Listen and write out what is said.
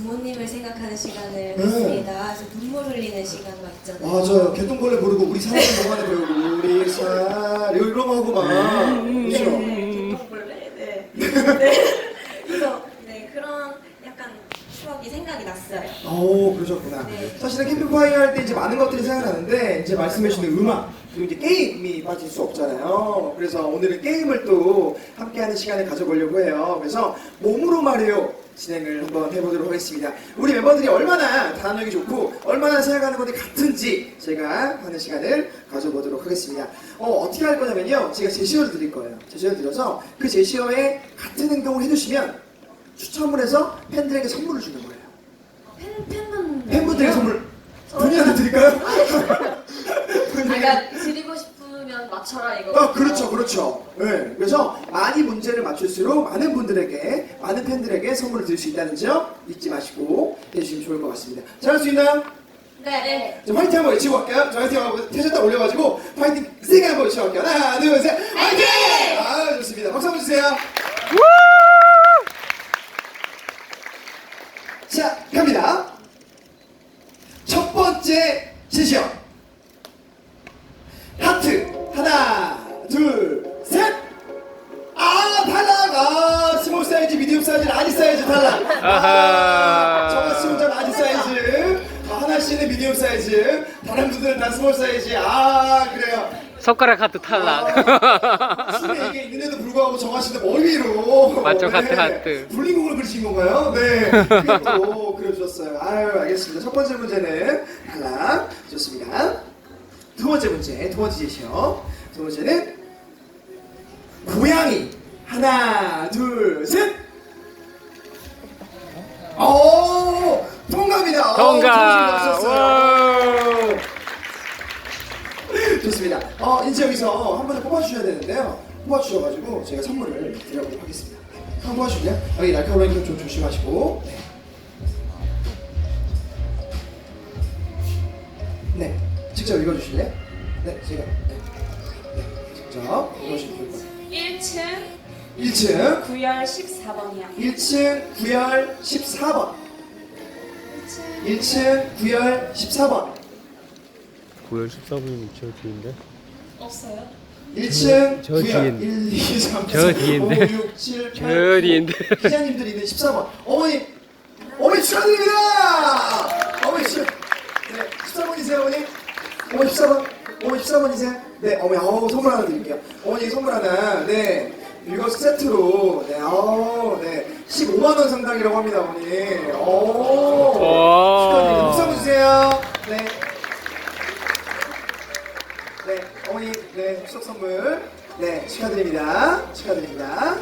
부모님을 생각하는 시간을 네. 갖습니다. 그래서 눈물 흘리는 시간 맞잖아요. 맞아요. 개똥벌레 부르고 우리 사랑은 동안에 배우고 우리 사 이런 거 하고 막 그렇죠. 네, 네. 네. 그래서 네 그런 약간 추억이 생각이 났어요. 오 그러셨구나. 네. 사실은 캠핑파이어 할 때 이제 많은 것들이 생각나는데 이제 말씀해주신 음악 그리고 이제 게임이 빠질 수 없잖아요. 그래서 오늘은 게임을 또 함께하는 시간을 가져보려고 해요. 그래서 몸으로 말해요. 진행을 한번 해보도록 하겠습니다. 우리 멤버들이 얼마나 단어력이 좋고 얼마나 생각하는 것이 같은지 제가 하는 시간을 가져보도록 하겠습니다. 어, 어떻게 할 거냐면요. 제가 제시어를 드릴 거예요. 제시어를 드려서 그 제시어에 같은 행동을 해주시면 추첨을 해서 팬들에게 선물을 주는 거예요. 팬 팬분 팬분들에게 선물 본인한테 드릴까요? 아까 드리고 싶으면 맞춰라 이거. 아, 그렇죠, 그렇죠. 네, 그래서 많이 문제를 맞출수록 많은 분들에게, 많은 팬들에게 선물을 드릴 수 있다는 점 잊지 마시고 해주시면 좋을 것 같습니다. 잘할 수 있나요? 네. 네. 자, 화이팅 한번 외치고 갈게요. 저 화이팅 하고 태셨딱 올려가지고 화이팅 세게 한번 외쳐갈게요. 하나, 둘, 셋. 화이팅! 아, 좋습니다. 박수 한번 주세요. 자, 갑니다. 첫 번째 제시어. 하트. 하나, 둘, 셋. 아, 탈락. 아, 스몰 사이즈, 미디움 사이즈, 라지 사이즈 탈락. 아, 정아 씨 혼자 라지 사이즈. 아, 하나 씨는 미디움 사이즈. 다른 분들은 다 스몰 사이즈. 아, 그래요. 손가락 하트 탈락. 이게 있는데도 불구하고 정아 씨는 머리 위로 맞죠, 하트, 하트. 불린공을 그리신 건가요? 네. 그게 또 그려주셨어요. 아유, 알겠습니다. 첫 번째 문제는 탈락. 좋습니다. 두 번째 문제, 두 번째 제시어. 두 번째는 고양이. 하나, 둘, 셋. 오. 오, 통과. 정신 없었어요. 와. 좋습니다. 어, 이제 여기서 한 번에 뽑아주셔야 되는데요. 뽑아주셔가지고 제가 선물을 드려보도록 하겠습니다. 한번 뽑아주실래요? 여기 날카로우니까 좀 조심하시고. 네. 네. 직접 읽어주실래요? 네, 제가. 네. 네. 직접 읽어주시면 것 같아요. 1층 1층, 9열 14번이야. 1층 9열 14번. 1층 9열 14번. 9월 14분이면 저 뒤인데? 없어요? 1층 저 9열 뒤엔- 1, 2, 3, 4, 저 뒤인데. 5, 6, 7, 8, 저 뒤인데. 기자님들이 있는 14번. 어머니 어머니 축하드립니다! 어머니 축 네, 14번이세요 어머니? 어머니 14번 어머니 14번이세요? 네 어머니 어우 선물 하나 드릴게요. 어머니 선물 하나. 네 이거 세트로. 네 어우 네. 15만 원 상당이라고 합니다 어머니. 오 어머니, 네, 추석 선물, 네, 축하드립니다. 축하드립니다.